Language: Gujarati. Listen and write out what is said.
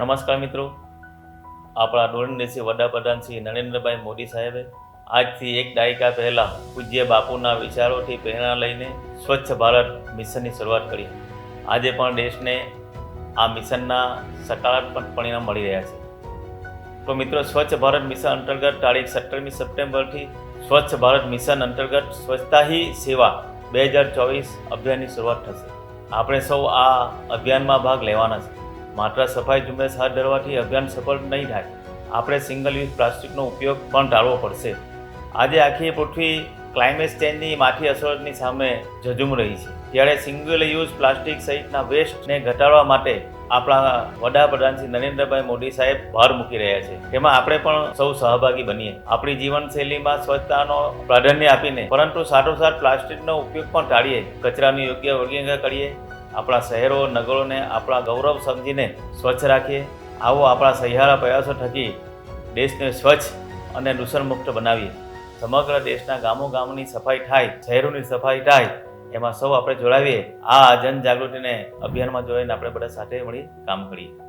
નમસ્કાર મિત્રો. આપણા ડોળન દેશી વડાપ્રધાન શ્રી નરેન્દ્રભાઈ મોદી સાહેબે આજથી એક દાયકા પહેલાં પૂજ્ય બાપુના વિચારોથી પ્રેરણા લઈને સ્વચ્છ ભારત મિશનની શરૂઆત કરી. આજે પણ દેશને આ મિશનના સકારાત્મક પરિણામ મળી રહ્યા છે. તો મિત્રો, સ્વચ્છ ભારત મિશન અંતર્ગત તારીખ સત્તરમી સપ્ટેમ્બરથી સ્વચ્છ ભારત મિશન અંતર્ગત સ્વચ્છતા હી સેવા બે હજાર ચોવીસ અભિયાનની શરૂઆત થશે. આપણે સૌ આ અભિયાનમાં ભાગ લેવાના છે. માત્ર સફાઈ ઝુંબેશ હાથ ધરવાથી અભિયાન સફળ નહીં થાય, આપણે સિંગલ યુઝ પ્લાસ્ટિકનો ઉપયોગ પણ ટાળવો પડશે. આજે આખી પૃથ્વી ક્લાઇમેટ ચેન્જની માઠી અસરની સામે ઝઝુમ રહી છે. ત્યારે સિંગલ યુઝ પ્લાસ્ટિક સહિતના વેસ્ટને ઘટાડવા માટે આપણા વડાપ્રધાન શ્રી નરેન્દ્રભાઈ મોદી સાહેબ ભાર મૂકી રહ્યા છે. તેમાં આપણે પણ સૌ સહભાગી બનીએ. આપણી જીવનશૈલીમાં સ્વચ્છતાનો પ્રાધાન્ય આપીને, પરંતુ સાથોસાથ પ્લાસ્ટિકનો ઉપયોગ પણ ટાળીએ. કચરાનું યોગ્ય વર્ગીકરણ કરીએ. આપણા શહેરો, નગરોને આપણા ગૌરવ સમજીને સ્વચ્છ રાખીએ. આવો આપણા સહિયારા પ્રયાસો થકી દેશને સ્વચ્છ અને દૂષણમુક્ત બનાવીએ. સમગ્ર દેશના ગામો ગામની સફાઈ થાય, શહેરોની સફાઈ થાય, એમાં સૌ આપણે જોડાવીએ. આ જનજાગૃતિને અભિયાનમાં જોડાઈને આપણે બધા સાથે મળી કામ કરીએ.